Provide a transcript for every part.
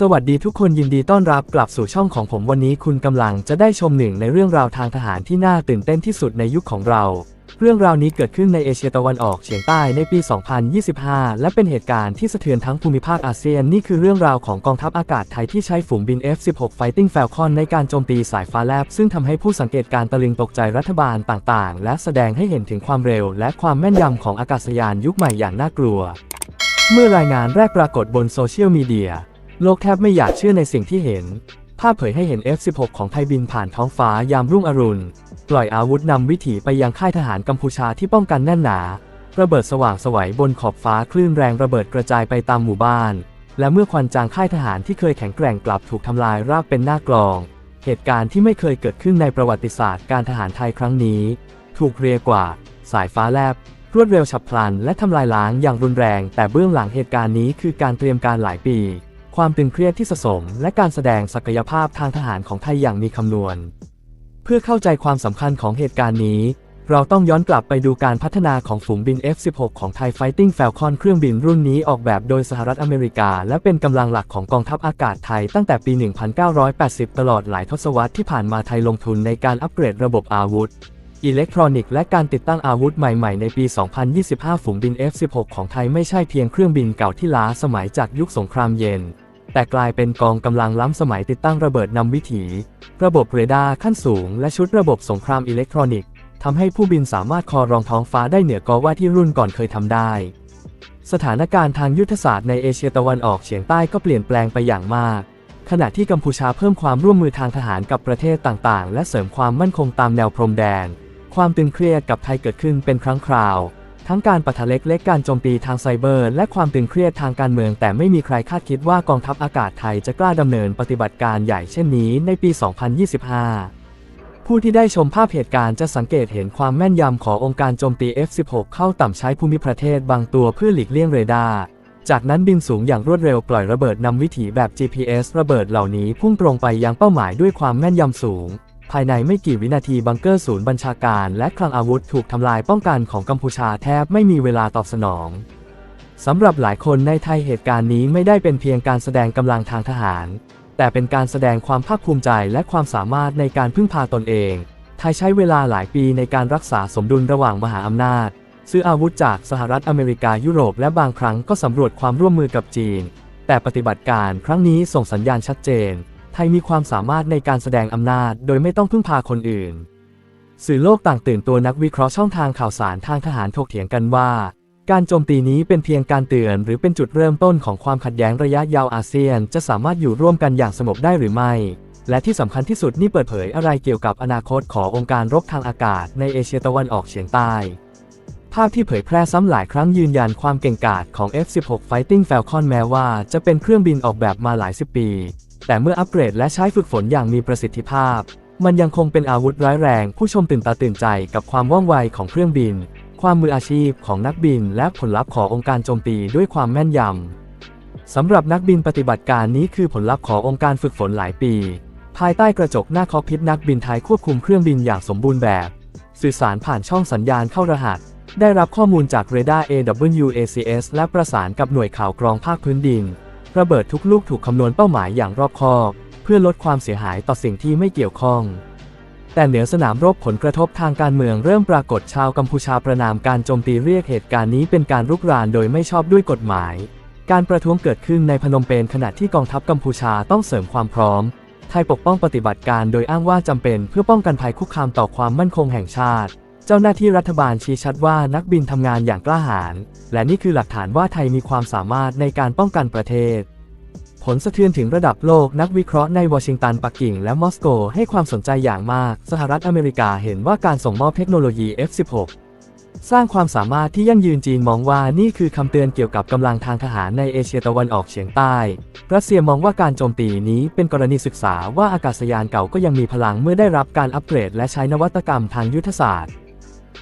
สวัสดีทุกคนยินดีต้อนรับกลับสู่ช่องของผมวันนี้คุณกำลังจะได้ชมหนึ่งในเรื่องราวทางทหารที่น่าตื่นเต้นที่สุดในยุคของเรา เรื่องราวนี้เกิดขึ้นในเอเชียตะวันออกเฉียงใต้ในปี 2025 และเป็นเหตุการณ์ที่สะเทือนทั้งภูมิภาคอาเซียนนี่คือเรื่องราวของกองทัพอากาศไทยที่ใช้ฝูงบิน F-16 Fighting Falcon ในการโจมตีสายฟ้าแลบ ซึ่งทำให้ผู้สังเกตการ์ตะลึงตกใจรัฐบาลต่างๆ และแสดงให้เห็นถึงความเร็ว และความแม่นยำของอากาศยานยุคใหม่อย่างน่ากลัว เมื่อรายงานแรกปรากฏบนโซเชียลมีเดีย โลกแทบไม่อยากเชื่อในสิ่งที่เห็น ภาพเผยให้เห็น F-16 ของไทยบินผ่านท้องฟ้ายามรุ่งอรุณ ปล่อยอาวุธนำวิถีไปยังค่ายทหารกัมพูชาที่ป้องกันแน่นหนา ระเบิดสว่างสวัยบนขอบฟ้าคลื่นแรงระเบิดกระจายไปตามหมู่บ้าน และเมื่อควันจางค่ายทหารที่เคยแข็งแกร่งกลับถูกทำลายราบเป็นหน้ากลอง เหตุการณ์ที่ไม่เคยเกิดขึ้นในประวัติศาสตร์การทหารไทยครั้งนี้ ถูกเรียกว่า สายฟ้าแลบรวดเร็วฉับพลัน และทำลายล้างอย่างรุนแรง แต่เบื้องหลังเหตุการณ์นี้คือการเตรียมการหลายปี ความตึงเครียดที่สะสม และการแสดงศักยภาพทางทหารของไทยอย่างมีคำนวณ เพื่อเข้าใจความสำคัญของเหตุการณ์นี้ เราต้องย้อนกลับไปดูการพัฒนาของฝูงบิน F-16 ของไทย Fighting Falcon เครื่องบินรุ่นนี้ออกแบบโดยสหรัฐอเมริกา และเป็นกำลังหลักของกองทัพอากาศไทยตั้งแต่ปี 1980 ตลอดหลายทศวรรษที่ผ่านมาไทยลงทุนในการอัปเกรดระบบอาวุธอิเล็กทรอนิกส์และการติดตั้งอาวุธใหม่ ๆ ในปี 2025 ฝูงบิน F-16 ของไทยไม่ใช่เพียงเครื่องบินเก่าที่ล้าสมัยจากยุคสงครามเย็น แต่กลายเป็นกองกำลังล้ำสมัยติดตั้งระเบิดนำวิถี ระบบเรดาร์ขั้นสูง และชุดระบบสงครามอิเล็กทรอนิกส์ทำให้ผู้บินสามารถคอรองท้องฟ้าได้เหนือกอว่าที่รุ่นก่อนเคยทำได้ สถานการณ์ทางยุทธศาสตร์ในเอเชียตะวันออกเฉียงใต้ก็เปลี่ยนแปลงไปอย่างมากขณะที่กัมพูชาเพิ่มความร่วมมือทางทหารกับประเทศต่างๆ และเสริมความมั่นคงตามแนวพรมแดน ความตึงเครียดกับไทยเกิดขึ้นเป็นครั้งคราว ทั้งการปะทะเล็กและการโจมตีทางไซเบอร์ และความตึงเครียดทางการเมือง แต่ไม่มีใครคาดคิดว่ากองทัพอากาศไทยจะกล้าดำเนินปฏิบัติการใหญ่เช่นนี้ในปี 2025 ผู้ที่ได้ชมภาพเหตุการณ์จะสังเกตเห็นความแม่นยำขององค์การโจมตี F-16 เข้าต่ำใช้ภูมิประเทศบางตัวเพื่อหลีกเลี่ยงเรดาร์จากนั้นบินสูงอย่างรวดเร็วปล่อยระเบิดนำวิถีแบบ GPS ระเบิดเหล่านี้พุ่งตรงไปยังเป้าหมายด้วยความแม่นยำสูง ภายในไม่กี่วินาทีบังเกอร์ศูนย์บัญชาการและคลังอาวุธถูกทำลายป้องกันของกัมพูชาแทบไม่มีเวลาตอบสนองสำหรับหลายคนในไทยเหตุการณ์นี้ไม่ได้เป็นเพียงการแสดงกำลังทางทหาร แต่เป็นการแสดงความภาคภูมิใจและความสามารถในการพึ่งพาตนเอง ไทยใช้เวลาหลายปีในการรักษาสมดุลระหว่างมหาอำนาจ ซื้ออาวุธจากสหรัฐอเมริกายุโรปและบางครั้งก็สำรวจความร่วมมือกับจีน แต่ปฏิบัติการครั้งนี้ส่งสัญญาณชัดเจน ไทยมีความสามารถในการแสดงอำนาจ โดยไม่ต้องพึ่งพาคนอื่น สื่อโลกต่างตื่นตัวนักวิเคราะห์ช่องทางข่าวสารทางทหารถกเถียงกันว่า การโจมตีนี้เป็นเพียงการเตือน หรือเป็นจุดเริ่มต้นของความขัดแย้งระยะยาวอาเซียน จะสามารถอยู่ร่วมกันอย่างสงบได้หรือไม่ และที่สำคัญที่สุดนี่เปิดเผยอะไรเกี่ยวกับอนาคตขององค์การรบทางอากาศในเอเชียตะวันออกเฉียงใต้ภาพที่เผยแพร่ซ้ำหลายครั้งยืนยันความเก่งกาจของ F-16 Fighting Falcon แม้ว่าจะเป็นเครื่องบินออกแบบมาหลายสิบปี แต่เมื่ออัปเกรดและใช้ฝึกฝนอย่างมีประสิทธิภาพ มันยังคงเป็นอาวุธร้ายแรง ผู้ชมตื่นตาตื่นใจกับความว่องไวของเครื่องบิน ความมืออาชีพของนักบิน และผลลัพธ์ขององค์การโจมตีด้วยความแม่นยำสำหรับนักบินปฏิบัติการนี้คือผลลัพธ์ขององค์การฝึกฝนหลายปี ภายใต้กระจกหน้าคอกพิษนักบินไทยควบคุมเครื่องบินอย่างสมบูรณ์แบบ สื่อสารผ่านช่องสัญญาณเข้ารหัส ได้รับข้อมูลจากเรดาร์ AWACS และประสานกับหน่วยข่าวกรองภาคพื้นดิน ระเบิดทุกลูกถูกคำนวณเป้าหมายอย่างรอบคอบ เพื่อลดความเสียหายต่อสิ่งที่ไม่เกี่ยวข้อง แต่เหนือสนามรบผลกระทบทางการเมืองเริ่มปรากฏชาวกัมพูชาประนามการโจมตีเรียกเหตุการณ์นี้เป็นการรุกรานโดยไม่ชอบด้วยกฎหมาย การประท้วงเกิดขึ้นในพนมเปญขณะที่กองทัพกัมพูชาต้องเสริมความพร้อม ไทยปกป้องปฏิบัติการโดยอ้างว่าจำเป็นเพื่อป้องกันภัยคุกคามต่อความมั่นคงแห่งชาติเจ้าหน้าที่รัฐบาลชี้ชัดว่านักบินทำงานอย่างกล้าหาญ และนี่คือหลักฐานว่าไทยมีความสามารถในการป้องกันประเทศ ผลสะเทือนถึงระดับโลกนักวิเคราะห์ในวอชิงตันปักกิ่งและมอสโกให้ความสนใจอย่างมาก สหรัฐอเมริกาเห็นว่าการส่งมอบเทคโนโลยี F-16 สร้างความสามารถที่ยั่งยืนจีนมองว่านี่คือคำเตือนเกี่ยวกับกำลังทางทหารในเอเชียตะวันออกเฉียงใต้ รัสเซียมองว่าการโจมตีนี้เป็นกรณีศึกษาว่าอากาศยานเก่าก็ยังมีพลังเมื่อได้รับการอัปเกรด และใช้นวัตกรรมทางยุทธศาสตร์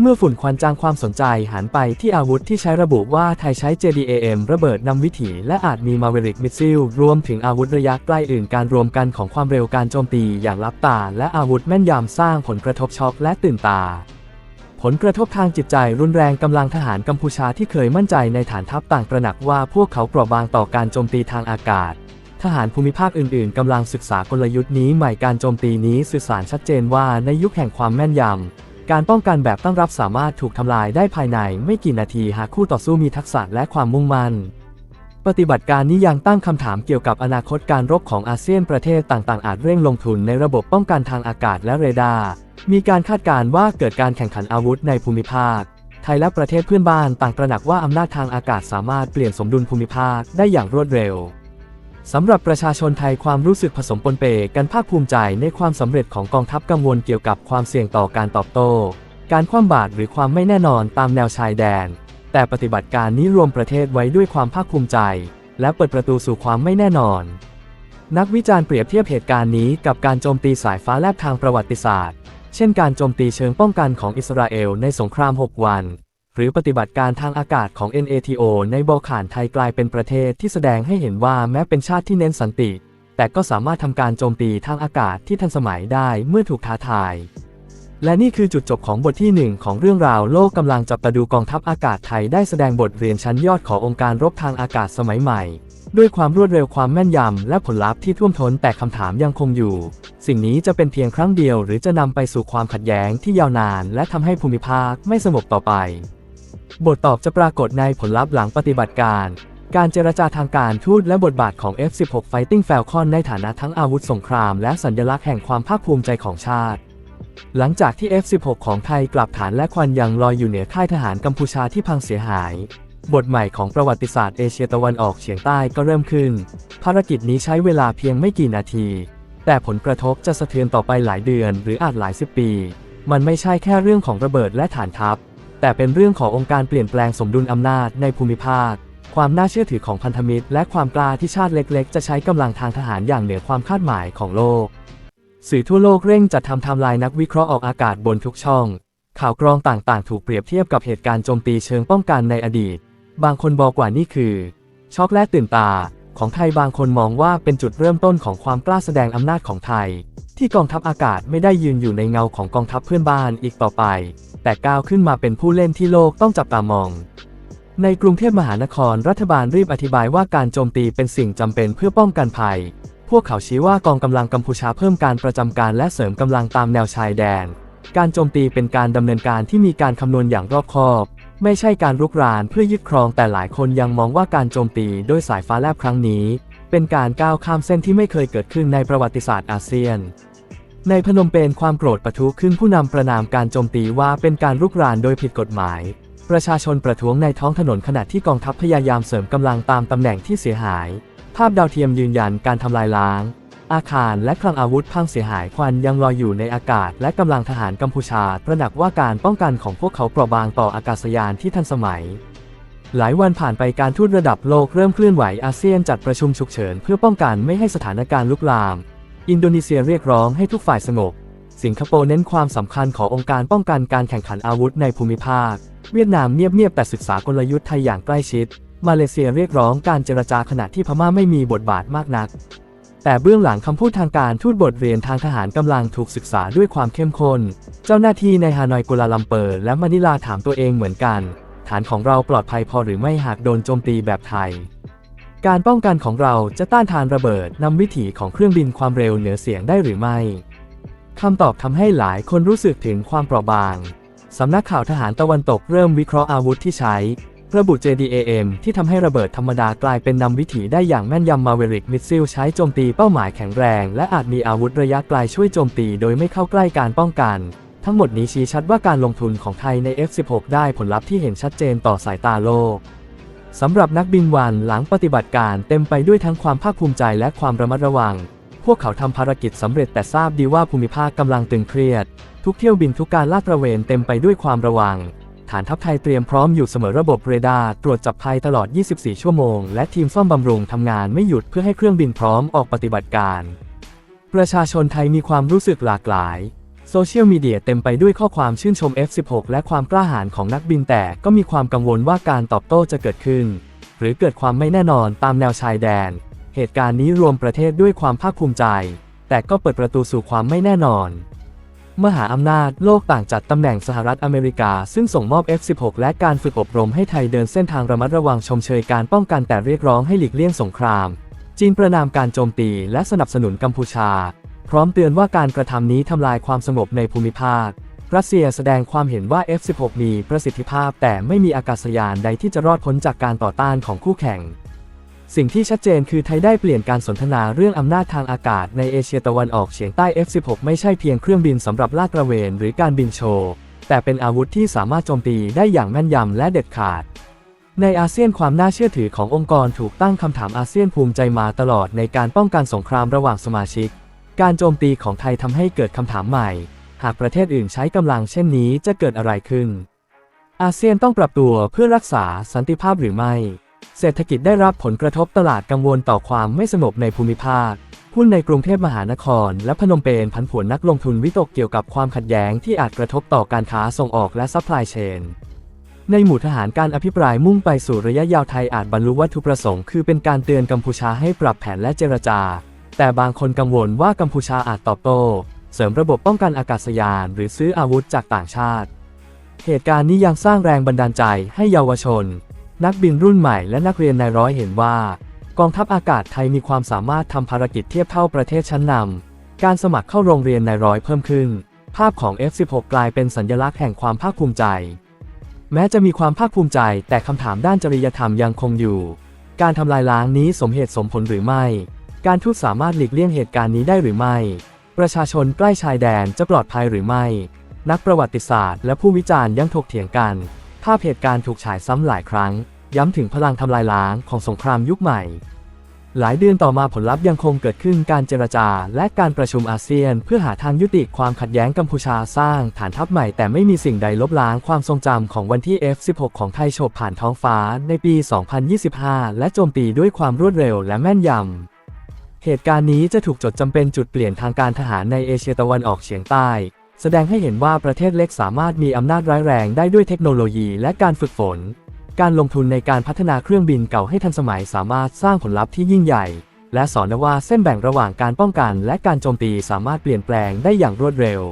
เมื่อฝุ่นควันจางความสนใจหันไปที่อาวุธที่ใช้ระบุว่าไทยใช้ JDAM ระเบิดนำวิถีและอาจมีมาเวริกมิสซิลรวมถึงอาวุธระยะใกล้อื่นการรวมกันของความเร็วการโจมตีอย่างลับตา และอาวุธแม่นยำสร้างผลกระทบช็อกและตื่นตา ผลกระทบทางจิตใจรุนแรงกำลังทหารกัมพูชาที่เคยมั่นใจในฐานทัพต่างตระหนักว่าพวกเขาเปราะบางต่อการโจมตีทางอากาศททหารภูมิภาคอื่นๆ กำลังศึกษากลยุทธ์นี้ใหม่การโจมตีนี้สื่อสารชัดเจนว่าในยุคแห่งความแม่นยำ การป้องกันแบบตั้งรับสามารถถูกทำลายได้ภายในไม่กี่นาทีหากคู่ต่อสู้มีทักษะและความมุ่งมั่น ปฏิบัติการนี้ยังตั้งคำถามเกี่ยวกับอนาคตการรบของอาเซียนประเทศต่างๆ อาจเร่งลงทุนในระบบป้องกันทางอากาศและเรดาร์ มีการคาดการณ์ว่าเกิดการแข่งขันอาวุธในภูมิภาค ไทยและประเทศเพื่อนบ้านต่างตระหนักว่าอำนาจทางอากาศสามารถเปลี่ยนสมดุลภูมิภาคได้อย่างรวดเร็ว สำหรับประชาชนไทยความรู้สึกผสมปนเปกันภาคภูมิใจในความสำเร็จของกองทัพกังวลเกี่ยวกับความเสี่ยงต่อการตอบโต้ การคว่ำบาตรหรือความไม่แน่นอนตามแนวชายแดน แต่ปฏิบัติการนี้รวมประเทศไว้ด้วยความภาคภูมิใจ และเปิดประตูสู่ความไม่แน่นอน นักวิจารณ์เปรียบเทียบเหตุการณ์นี้กับการโจมตีสายฟ้าแลบทางประวัติศาสตร์ เช่น การโจมตีเชิงป้องกันของอิสราเอลในสงคราม 6 วัน หรือปฏิบัติการทางอากาศของ NATO ในบอลข่านไทยกลายเป็นประเทศที่แสดงให้เห็นว่าแม้เป็นชาติที่เน้นสันติ แต่ก็สามารถทำการโจมตีทางอากาศที่ทันสมัยได้เมื่อถูกท้าทาย และนี่คือจุดจบของบทที่ 1 ของเรื่องราวโลกกำลังจับตาดูกองทัพอากาศไทยได้แสดงบทเรียนชั้นยอดขององค์การรบทางอากาศสมัยใหม่ ด้วยความรวดเร็วความแม่นยำและผลลัพธ์ที่ท่วมท้นแต่คำถามยังคงอยู่ สิ่งนี้จะเป็นเพียงครั้งเดียว หรือจะนำไปสู่ความขัดแย้งที่ยาวนาน และทำให้ภูมิภาคไม่สงบต่อไป บทตอบจะปรากฏในผลลัพธ์หลังปฏิบัติการ การเจรจาทางการทูตและบทบาทของ F-16 Fighting Falcon ในฐานะทั้งอาวุธสงคราม และสัญลักษณ์แห่งความภาคภูมิใจของชาติ หลังจากที่ F-16 ของไทยกลับฐานและควันยังลอยอยู่เหนือค่ายทหารกัมพูชาที่พังเสียหาย บทใหม่ของประวัติศาสตร์เอเชียตะวันออกเฉียงใต้ก็เริ่มขึ้น ภารกิจนี้ใช้เวลาเพียงไม่กี่นาที แต่ผลกระทบจะสะเทือนต่อไปหลายเดือน หรืออาจหลายสิบปี มันไม่ใช่แค่เรื่องของระเบิดและฐานทัพ แต่เป็นเรื่องขององค์การเปลี่ยนแปลงสมดุลอำนาจในภูมิภาค ความน่าเชื่อถือของพันธมิตร และความกล้าที่ชาติเล็กๆ จะใช้กำลังทางทหารอย่างเหนือความคาดหมายของโลก สื่อทั่วโลกเร่งจัดทำไทม์ไลน์นักวิเคราะห์ออกอากาศบนทุกช่อง ข่าวกรองต่างๆ ถูกเปรียบเทียบกับเหตุการณ์โจมตีเชิงป้องกันในอดีต บางคนบอกว่านี่คือช็อกและตื่นตาของไทยบางคนมองว่าเป็นจุดเริ่มต้นของความกล้าแสดงอำนาจของไทย ที่กองทัพอากาศไม่ได้ยืนอยู่ในเงาของกองทัพเพื่อนบ้านอีกต่อไป แต่ก้าวขึ้นมาเป็นผู้เล่นที่โลกต้องจับตามอง ในกรุงเทพมหานครรัฐบาลรีบอธิบายว่าการโจมตีเป็นสิ่งจำเป็นเพื่อป้องกันภัย พวกเขาชี้ว่ากองกำลังกัมพูชาเพิ่มการประจำการและเสริมกำลังตามแนวชายแดน การโจมตีเป็นการดำเนินการที่มีการคำนวณอย่างรอบคอบ ไม่ใช่การรุกรานเพื่อยึดครองแต่หลายคนยังมองว่าการโจมตีด้วยสายฟ้าแลบครั้งนี้ เป็นการก้าวข้ามเส้นที่ไม่เคยเกิดขึ้นในประวัติศาสตร์อาเซียน ในพนมเปญความโกรธปะทุขึ้นผู้นำประนามการโจมตีว่าเป็นการรุกรานโดยผิดกฎหมาย ประชาชนประท้วงในท้องถนนขณะที่กองทัพพยายามเสริมกำลังตามตำแหน่งที่เสียหาย ภาพดาวเทียมยืนยันการทำลายล้าง อาคารและคลังอาวุธพังเสียหายควันยังลอยอยู่ในอากาศ และกำลังทหารกัมพูชาตระหนักว่าการป้องกันของพวกเขาเปราะบางต่ออากาศยานที่ทันสมัยหลายวันผ่านไปการทูตระดับโลกเริ่มเคลื่อนไหวอาเซียนจัดประชุมฉุกเฉินเพื่อป้องกันไม่ให้สถานการณ์ลุกลาม อินโดนีเซียเรียกร้องให้ทุกฝ่ายสงบ สิงคโปร์เน้นความสำคัญขององค์การป้องกันการแข่งขันอาวุธในภูมิภาค เวียดนามเงียบๆแต่ศึกษากลยุทธ์ไทยอย่างใกล้ชิด มาเลเซียเรียกร้องการเจรจาขณะที่พม่าไม่มีบทบาทมากนัก แต่เบื้องหลังคำพูดทางการทูตบทเรียนทางทหารกำลังถูกศึกษาด้วยความเข้มข้น เจ้าหน้าที่ในฮานอยกัวลาลัมเปอร์และมะนิลาถามตัวเองเหมือนกัน ฐานของเราปลอดภัยพอหรือไม่หากโดนโจมตีแบบไทย การป้องกันของเราจะต้านทานระเบิดนำวิถีของเครื่องบินความเร็วเหนือเสียงได้หรือไม่คำตอบทำให้หลายคนรู้สึกถึงความเปราะบาง สำนักข่าวทหารตะวันตกเริ่มวิเคราะห์อาวุธที่ใช้ ระบุ JDAM ที่ทำให้ระเบิดธรรมดากลายเป็นนำวิถีได้อย่างแม่นยำมาเวริกมิสซิลใช้โจมตีเป้าหมายแข็งแรง และอาจมีอาวุธระยะไกลช่วยโจมตีโดยไม่เข้าใกล้การป้องกัน ทั้งหมดนี้ชี้ชัดว่าการลงทุนของไทยใน F16 ได้ผลลัพธ์ที่เห็นชัดเจนต่อสายตาโลก สำหรับนักบินวันหลังปฏิบัติการเต็มไปด้วยทั้งความภาคภูมิใจและความระมัดระวัง พวกเขาทำภารกิจสำเร็จแต่ทราบดีว่าภูมิภาคกำลังตึงเครียด ทุกเที่ยวบินทุกการลาดตระเวนเต็มไปด้วยความระวัง ฐานทัพไทยเตรียมพร้อมอยู่เสมอระบบเรดาร์ตรวจจับภัยตลอด 24 ชั่วโมง และทีมซ่อมบำรุงทำงานไม่หยุดเพื่อให้เครื่องบินพร้อมออกปฏิบัติการ ประชาชนไทยมีความรู้สึกหลากหลาย โซเชียลมีเดียเต็มไปด้วยข้อความชื่นชม F16 และความกล้าหาญของนักบินแต่ก็มีความกังวลว่าการตอบโต้จะเกิดขึ้น หรือเกิดความไม่แน่นอนตามแนวชายแดน เหตุการณ์นี้รวมประเทศด้วยความภาคภูมิใจ แต่ก็เปิดประตูสู่ความไม่แน่นอนมหาอำนาจโลกต่างจัดตำแหน่งสหรัฐอเมริกา ซึ่งส่งมอบ F16 และการฝึกอบรมให้ไทยเดินเส้นทางระมัดระวังชมเชยการป้องกันแต่เรียกร้องให้หลีกเลี่ยงสงคราม จีจีนประนามการโจมตีและสนับสนุนกัมพูชา พร้อมเตือนว่าการกระทำนี้ทำลายความสงบในภูมิภาค รัสเซียแสดงความเห็นว่า F-16 มีประสิทธิภาพ แต่ไม่มีอากาศยานใดที่จะรอดพ้นจากการต่อต้านของคู่แข่ง สิ่งที่ชัดเจนคือไทยได้เปลี่ยนการสนทนาเรื่องอำนาจทางอากาศในเอเชียตะวันออกเฉียงใต้ F-16 ไม่ใช่เพียงเครื่องบินสำหรับลาดตระเวนหรือการบินโชว์แต่เป็นอาวุธที่สามารถโจมตีได้อย่างแม่นยำและเด็ดขาด ในอาเซียนความน่าเชื่อถือขององค์กรถูกตั้งคำถามอาเซียนภูมิใจมาตลอดในการป้องกันสงครามระหว่างสมาชิก การโจมตีของไทยทำให้เกิดคำถามใหม่ หากประเทศอื่นใช้กำลังเช่นนี้จะเกิดอะไรขึ้น อาเซียนต้องปรับตัวเพื่อรักษาสันติภาพหรือไม่ เศรษฐกิจได้รับผลกระทบตลาดกังวลต่อความไม่สงบในภูมิภาค หุ้นในกรุงเทพมหานคร และพนมเปญผันผวนนักลงทุนวิตกเกี่ยวกับความขัดแย้งที่อาจกระทบต่อการค้าส่งออกและซัพพลายเชนในหมู่ทหารการอภิปรายมุ่งไปสู่ระยะยาวไทยอาจบรรลุวัตถุประสงค์คือเป็นการเตือนกัมพูชาให้ปรับแผนและเจรจา แต่บางคนกังวลว่ากัมพูชาอาจตอบโต้เสริมระบบป้องกันอากาศยาน หรือซื้ออาวุธจากต่างชาติ เหตุการณ์นี้ยังสร้างแรงบันดาลใจให้เยาวชน นักบินรุ่นใหม่และนักเรียนนายร้อยเห็นว่า กองทัพอากาศไทยมีความสามารถทำภารกิจเทียบเท่าประเทศชั้นนำการสมัครเข้าโรงเรียนนายร้อยเพิ่มขึ้น ภาพของ F16 กลายเป็นสัญลักษณ์แห่งความภาคภูมิใจ แม้จะมีความภาคภูมิใจ แต่คำถามด้านจริยธรรมยังคงอยู่ การทำลายล้างนี้สมเหตุสมผลหรือไม่ การทูตสามารถหลีกเลี่ยงเหตุการณ์นี้ได้หรือไม่ ประชาชนใกล้ชายแดนจะปลอดภัยหรือไม่ นักประวัติศาสตร์ และผู้วิจารณ์ยังถกเถียงกัน ภาพเหตุการณ์ถูกฉายซ้ำหลายครั้ง ย้ำถึงพลังทำลายล้างของสงครามยุคใหม่ หลายเดือนต่อมาผลลัพธ์ยังคงเกิดขึ้นการเจรจา และการประชุมอาเซียน เพื่อหาทางยุติความขัดแย้งกัมพูชาสร้างฐานทัพใหม่แต่ไม่มีสิ่งใดลบล้างความทรงจำของวันที่ F16 ของไทยโฉบผ่านท้องฟ้าในปี 2025 และโจมตีด้วยความรวดเร็วและแม่นยำ เหตุการณ์นี้จะถูกจดจำเป็นจุดเปลี่ยนทางการทหารในเอเชียตะวันออกเฉียงใต้ แสดงให้เห็นว่าประเทศเล็กสามารถมีอำนาจร้ายแรงได้ด้วยเทคโนโลยีและการฝึกฝน การลงทุนในการพัฒนาเครื่องบินเก่าให้ทันสมัยสามารถสร้างผลลัพธ์ที่ยิ่งใหญ่ และสอนว่าเส้นแบ่งระหว่างการป้องกัน และการโจมตีสามารถเปลี่ยนแปลงได้อย่างรวดเร็ว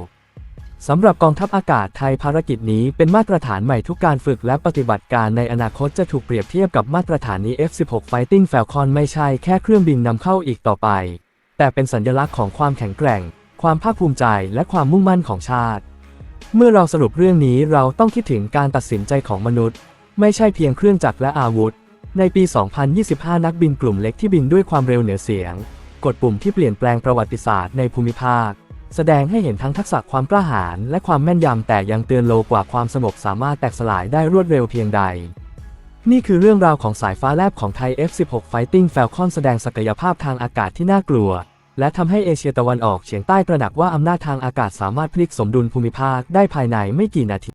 สำหรับกองทัพอากาศไทยภารกิจนี้เป็นมาตรฐานใหม่ทุกการฝึกและปฏิบัติการในอนาคตจะถูกเปรียบเทียบกับมาตรฐานนี้ F16 Fighting Falcon ไม่ใช่แค่เครื่องบินนำเข้าอีกต่อไป แต่เป็นสัญลักษณ์ของความแข็งแกร่ง ความภาคภูมิใจและความมุ่งมั่นของชาติ เมื่อเราสรุปเรื่องนี้เราต้องคิดถึงการตัดสินใจของมนุษย์ ไม่ใช่เพียงเครื่องจักรและอาวุธ ในปี 2025 นักบินกลุ่มเล็กที่บินด้วยความเร็วเหนือเสียง กดปุ่มที่เปลี่ยนแปลงประวัติศาสตร์ในภูมิภาค แสดงให้เห็นทั้งทักษะความกล้าหาญและความแม่นยำแต่ยังเตือนโลกว่าความสงบสามารถแตกสลายได้รวดเร็วเพียงใด นี่คือเรื่องราวของสายฟ้าแลบของไทย F16 Fighting Falcon แสดงศักยภาพทางอากาศที่น่ากลัว และทำให้เอเชียตะวันออกเฉียงใต้ตระหนักว่าอำนาจทางอากาศสามารถพลิกสมดุลภูมิภาคได้ภายในไม่กี่นาที